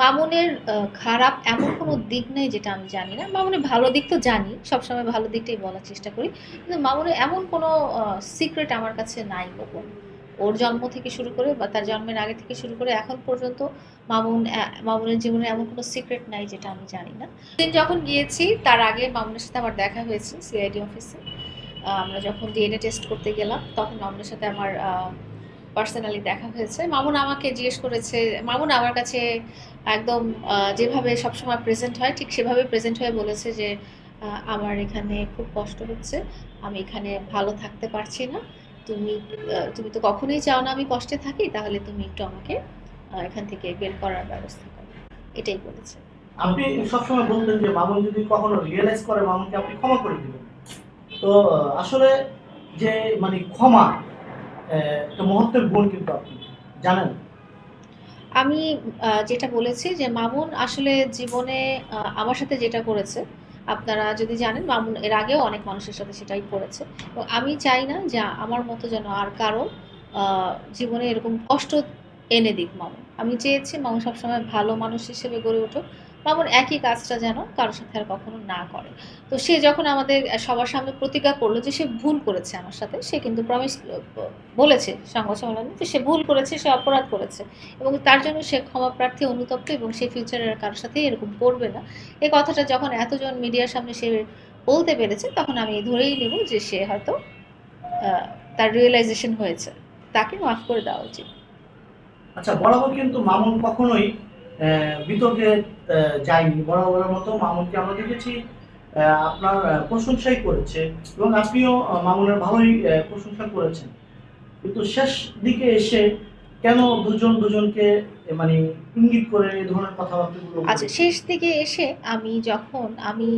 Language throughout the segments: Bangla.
মামুনের খারাপ এমন কোনো দিক নেই যেটা আমি জানি না। মামুনের ভালো দিক তো জানি, সবসময় ভালো দিকটাই বলার চেষ্টা করি। কিন্তু মামুনের এমন কোনো সিক্রেট আমার কাছে নাই গোপন ওর জন্ম থেকে শুরু করে বা তার জন্মের আগে থেকে শুরু করে এখন পর্যন্ত মামুন মামুনের জীবনে এমন কোনো সিক্রেট নাই যেটা আমি জানি না। দিন যখন গিয়েছি, তার আগে মামুনের সাথে আমার দেখা হয়েছে সিআইডি অফিসে আমরা যখন ডিএনএ টেস্ট করতে গেলাম, তখন মামুনের সাথে আমার পার্সোনালি দেখা হয়েছে। মামুন আমাকে জিজ্ঞেস করেছে, মামুন আমার কাছে একদম যেভাবে সবসময় প্রেজেন্ট হয়, ঠিক সেভাবে প্রেজেন্ট হয়ে বলেছে যে আমার এখানে খুব কষ্ট হচ্ছে, আমি এখানে ভালো থাকতে পারছি না। তুমি তুমি তো কখনোই চাও না আমি কষ্টে থাকি, তাহলে তুমি একটু আমাকে এখান থেকে বের করার ব্যবস্থা করো। এটাই বলেছে। আপনি সবসময় বলতেন যে, মামুন যদি কখনো রিয়েলাইজ করে, মামুনকে আপনি ক্ষমা করে দিবেন। তো আসলে যে মানে ক্ষমা একটা মহত্বের গুণ কিন্তু আপনি জানেন। আমি যেটা বলেছি যে মামুন আসলে জীবনে আমার সাথে যেটা করেছে, আপনারা যদি জানেন, মামুন এর আগেও অনেক মানুষের সাথে সেটাই করেছে। তো আমি চাই না যে আমার মতো যেন আর কারও জীবনে এরকম কষ্ট এনে দিক মামুন। আমি চেয়েছি মামুন সবসময় ভালো মানুষ হিসেবে গড়ে উঠুক। মামুন একই কাজটা যেন কারোর সাথে আর কখনো না করে। তো সে যখন আমাদের সবার সামনে প্রতিজ্ঞা করল যে সে ভুল করেছে আমার সাথে, সে কিন্তু প্রমিস বলেছে সংবাদ সম্মেলনে যে সে ভুল করেছে, সে অপরাধ করেছে এবং তার জন্য সে ক্ষমা প্রার্থী অনুতপ্ত এবং সে ফিউচারের কারোর সাথে এরকম করবে না। এই কথাটা যখন এতজন মিডিয়ার সামনে সে বলতে পেরেছে, তখন আমি ধরেই নেব যে সে হয়তো তার রিয়েলাইজেশন হয়েছে। তাকে মাফ করে দেওয়া উচিত। আচ্ছা বরাবর কিন্তু মামুন কখনোই বিতর্কে যায়নি বরাবরের মতো মামুনকে আমরা দেখেছি আপনার প্রশংসাই করেছে এবং আপনিও মামুনের ভালোই প্রশংসা করেছেন। কিন্তু শেষ দিকে এসে কেন দুজন দুজনকে মানে ইঙ্গিত করে এই ধরনের কথাবার্তাগুলো আচ্ছা শেষ দিকে এসে আমি যখন আমি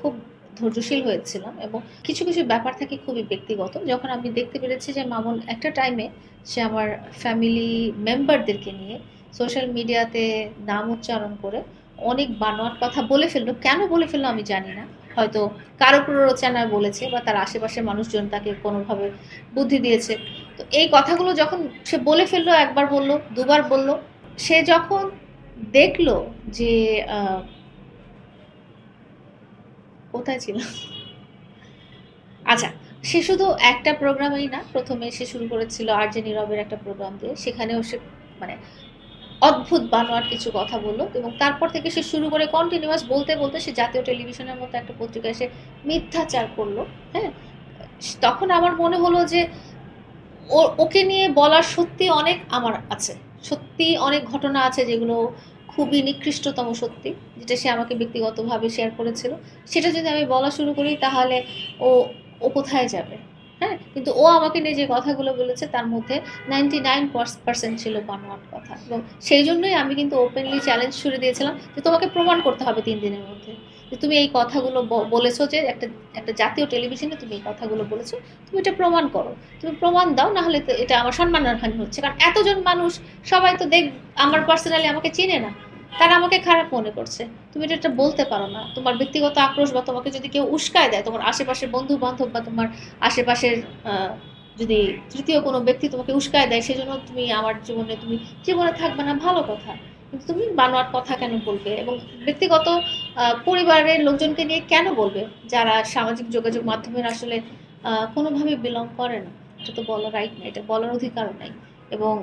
খুব ধৈর্যশীল হয়েছিলাম এবং কিছু কিছু ব্যাপার থাকে খুবই ব্যক্তিগত, যখন আমি দেখতে পেরেছি যে মামুন একটা টাইমে সে আমার ফ্যামিলি মেম্বারদেরকে নিয়ে সোশ্যাল মিডিয়াতে নাম উচ্চারণ করে অনেক বানোয়াট কথা বলে ফেলল। কেন বলে ফেলল আমি জানি না। হয়তো কারও প্ররোচনায় বলেছে বা তার আশেপাশের মানুষজন তাকে কোনোভাবে বুদ্ধি দিয়েছে। তো এই কথাগুলো যখন সে বলে ফেলল, একবার বলল, দুবার বলল, সে যখন দেখল যে কোথায় ছিল? আচ্ছা সে শুধু একটা প্রোগ্রামেই না, প্রথমে সে শুরু করেছিল আর যে নীরবের একটা প্রোগ্রাম দিয়ে। সেখানেও সে মানে অদ্ভুত বানোয়ার কিছু কথা বলল এবং তারপর থেকে সে শুরু করে কন্টিনিউয়াস বলতে বলতে সে জাতীয় টেলিভিশনের মতো একটা পত্রিকায় সে মিথ্যাচার করল হ্যাঁ? তখন আমার মনে হলো যে ও, ওকে নিয়ে বলার সত্যি অনেক আমার আছে। সত্যি অনেক ঘটনা আছে যেগুলো খুবই নিকৃষ্টতম সত্যি, যেটা সে আমাকে ব্যক্তিগতভাবে শেয়ার করেছিল। সেটা যদি আমি বলা শুরু করি তাহলে ও ও কোথায় যাবে? হ্যাঁ কিন্তু ও আমাকে নিয়ে যে কথাগুলো বলেছে তার মধ্যে নাইনটি নাইন পার্সেন্ট ছিল বানোয়াট কথা। এবং সেই জন্যই আমি কিন্তু ওপেনলি চ্যালেঞ্জ ছুড়ে দিয়েছিলাম যে তোমাকে প্রমাণ করতে হবে তিন দিনের মধ্যে। যে তুমি এই কথাগুলো বলেছ যে একটা একটা জাতীয় টেলিভিশনে তুমি এই কথাগুলো বলেছ, তুমি এটা প্রমাণ করো। তুমি প্রমাণ দাও, না হলে এটা আমার সম্মানহানি হচ্ছে। কারণ এতজন মানুষ, সবাই তো দেখ, আমার পার্সোনালি আমাকে চেনে না। তারা আমাকে খারাপ মনে করছে। তুমি এটা একটা বলতে পারো না। তোমার ব্যক্তিগত আক্রোশ বা তোমাকে যদি কেউ উস্কায় দেয়, তোমার আশেপাশের বন্ধু বান্ধব বা তোমার আশেপাশের যদি তৃতীয় কোনো ব্যক্তি তোমাকে উস্কায় দেয়, সেজন্য তুমি আমার জীবনে, তুমি জীবনে থাকবে না, ভালো কথা। কিন্তু তুমি বানোয়ার কথা কেন বলবে? এবং ব্যক্তিগত পরিবারের লোকজনকে নিয়ে কেন বলবে? যারা সামাজিক যোগাযোগ মাধ্যমের আসলে কোনোভাবে বিলং করে না। এটা তো বলার রাইট নাই এটা বলার অধিকারও নাই। এবং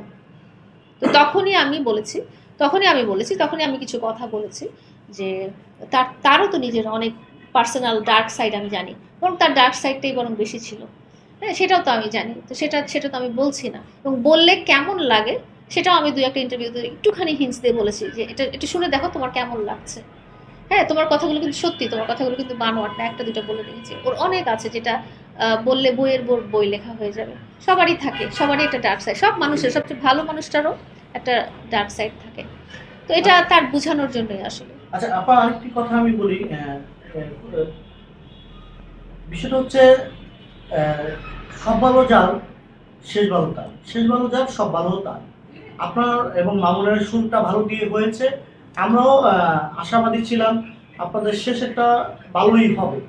তো তখনই আমি বলেছি তখনই আমি বলেছি, তখনই আমি কিছু কথা বলেছি যে তার, তারও তো নিজের অনেক পার্সোনাল ডার্ক সাইড আমি জানি, বরং তার ডার্ক সাইডটাই বরং বেশি ছিল। হ্যাঁ সেটাও তো আমি জানি, তো সেটা সেটা তো আমি বলছি না। এবং বললে কেমন লাগে সেটাও আমি দুই একটা ইন্টারভিউতে একটুখানি হিন্স দিয়ে বলেছি যে এটা এটা শুনে দেখো তোমার কেমন লাগছে। হ্যাঁ তোমার কথাগুলো কিন্তু সত্যি, তোমার কথাগুলো কিন্তু বানোয়াট, না একটা দুটো বলে রেখেছি। ওর অনেক আছে যেটা বললে বইয়ের বই লেখা হয়ে যাবে। সবারই থাকে, সবারই একটা ডার্ক সাইড সব মানুষের, সবচেয়ে ভালো মানুষটারও একটা ডার্ক সাইড থাকে। তো এটা তার বোঝানোর জন্যই আসলে। আচ্ছা আপা, আরেকটি কথা আমি বলি বিষয়টা হচ্ছে সব ভালো যার, শেষ ভালো তার। শেষ ভালো যার, সব ভালো তার। আপনার এবং মামুনের শুরুটা ভালো দিয়ে হয়েছে। আমরাও আশাবাদী ছিলাম আপনাদের শেষেরটা ভালোই হবে।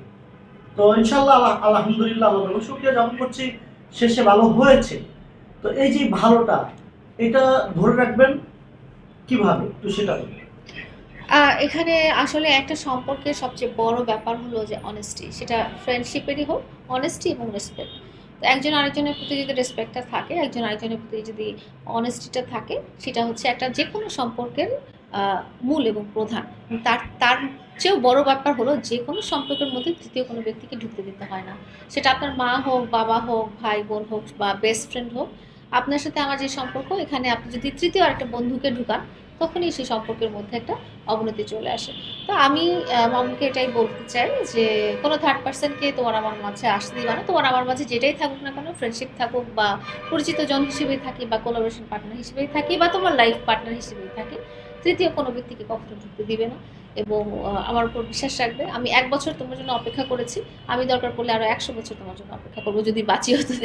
তো ইনশাল্লাহ আলহামদুলিল্লাহ, আল্লাহ শুক্রিয়া জ্ঞাপন করছি, শেষে ভালো হয়েছে। তো এই যে ভালোটা এটা ধরে রাখবেন কীভাবে? একটু সেটা এখানে আসলে একটা সম্পর্কের সবচেয়ে বড় ব্যাপার হলো যে অনেস্টি সেটা ফ্রেন্ডশিপেরই হোক অনেস্টি এবং রেসপেক্ট তো একজন আরেকজনের প্রতি যদি রেসপেক্টটা থাকে, একজন আরেকজনের প্রতি যদি অনেস্টিটা থাকে, সেটা হচ্ছে একটা যে কোনো সম্পর্কের মূল এবং প্রধান। তার তার চেয়েও বড় ব্যাপার হলো যে কোনো সম্পর্কের মধ্যে তৃতীয় কোনো ব্যক্তিকে ঢুকতে দিতে হয় না। সেটা আপনার মা হোক, বাবা হোক, ভাই বোন হোক বা বেস্ট ফ্রেন্ড হোক আপনার সাথে আমার যে সম্পর্ক, এখানে আপনি যদি তৃতীয় আরেকটা বন্ধুকে ঢুকান, তখনই সেই সম্পর্কের মধ্যে একটা অবনতি চলে আসে। তো আমি মামুকে এটাই বলতে চাই যে, কোনো থার্ড পার্সনকে তোমার আমার মাঝে আসতে দিবা না। তোমার আমার মাঝে যেটাই থাকুক না কেন ফ্রেন্ডশিপ থাকুক বা পরিচিত জন হিসেবেই থাকি বা কোলাবোরেশন পার্টনার হিসেবেই থাকি বা তোমার লাইফ পার্টনার হিসেবেই থাকি, তৃতীয় কোনো ব্যক্তিকে কখনো ঢুকতে দিবে না। এবং আমার উপর বিশ্বাস রাখবে। আমি এক বছর তোমার জন্য অপেক্ষা করেছি। আমি দরকার পড়লে আরও একশো বছর তোমার জন্য অপেক্ষা করব, যদি বাঁচিয়ে হতে